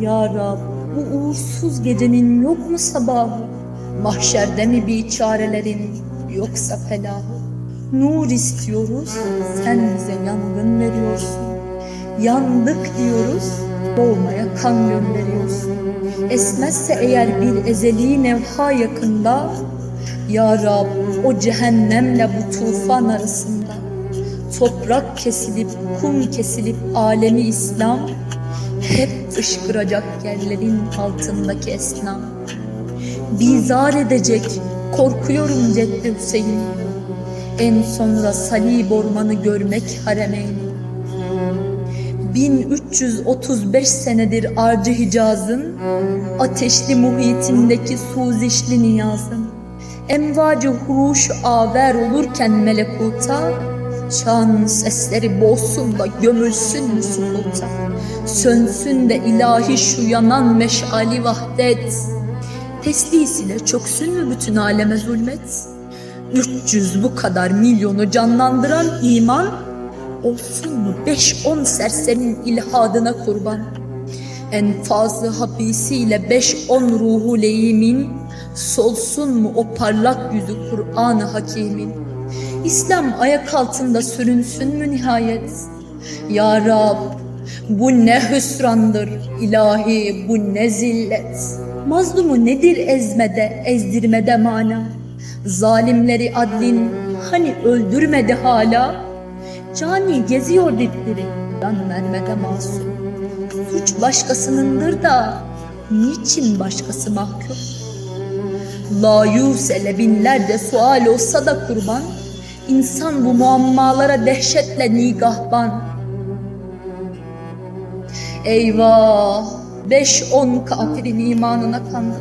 Ya Rab, bu uğursuz gecenin yok mu sabahı? Mahşerde mi bir çarelerin yoksa felahı? Nur istiyoruz, sen bize yangın veriyorsun. Yandık diyoruz, boğmaya kan gönderiyorsun. Esmezse eğer bir ezeli nevha yakında, Ya Rab o cehennemle bu tufan arasında toprak kesilip, kum kesilip alemi İslam, hep fışkıracak yerlerin altındaki esnaf. Bizar edecek, korkuyorum Ceddi Hüseyin. En sonra salib ormanı görmek haremeyn. 1335 senedir arcı Hicaz'ın, ateşli muhitindeki suzişli niyazın, emvacı huruş aver olurken melekuta, çan sesleri boğsun da gömülsün mü sukuta, sönsün de ilahi şu yanan meşali vahdet, teslis ile çöksün mü bütün aleme zulmet? 300 bu kadar milyonu canlandıran iman, olsun mu 5-10 serserinin ilhadına kurban? Enfazı habisiyle 5-10 ruhu leyimin, solsun mu o parlak yüzü Kur'an-ı Hakim'in? İslam ayak altında sürünsün mü nihayet? Ya Rab, bu ne hüsrandır, ilahi bu ne zillet. Mazlumu nedir ezmede, ezdirmede mana? Zalimleri adlin hani öldürmedi hala? Cani geziyor dipleri, can vermede masum. Suç başkasınındır da, niçin başkası mahkum? Layusele binlerce sual olsa da kurban, İnsan bu muammalara dehşetle nigahban. Eyvah! Beş on kafirin imanına kandık.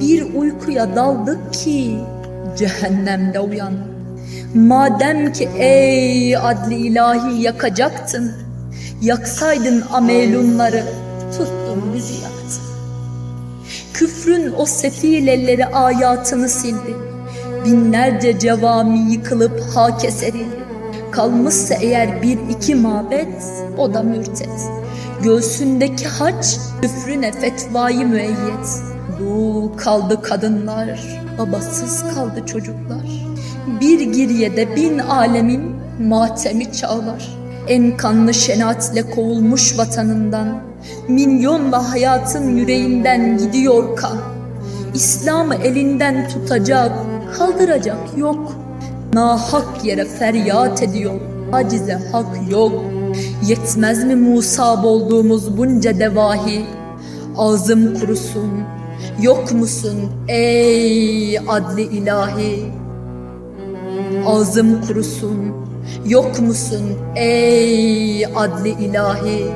Bir uykuya daldık ki cehennemde uyandık. Madem ki ey adli ilahi yakacaktın, yaksaydın amelunları, tuttun bizi yaktın. Küfrün o sefil elleri ayatını sildi. Binlerce cevami yıkılıp hak serildi. Kalmışsa eğer bir iki mabet, o da mürtet. Göğsündeki haç, küfrüne fetvayı müeyyet. Dul kaldı kadınlar, babasız kaldı çocuklar. Bir giryede bin alemin matemi çağlar. En kanlı şenatle kovulmuş vatanından, milyonla hayatın yüreğinden gidiyor kan. İslam'ı elinden tutacak, kaldıracak yok. Nahak yere feryat ediyor, acize hak yok. Yetmez mi Musa olduğumuz bunca devahi? Ağzım kurusun, yok musun ey adli ilahi? Ağzım kurusun, yok musun ey adli ilahi?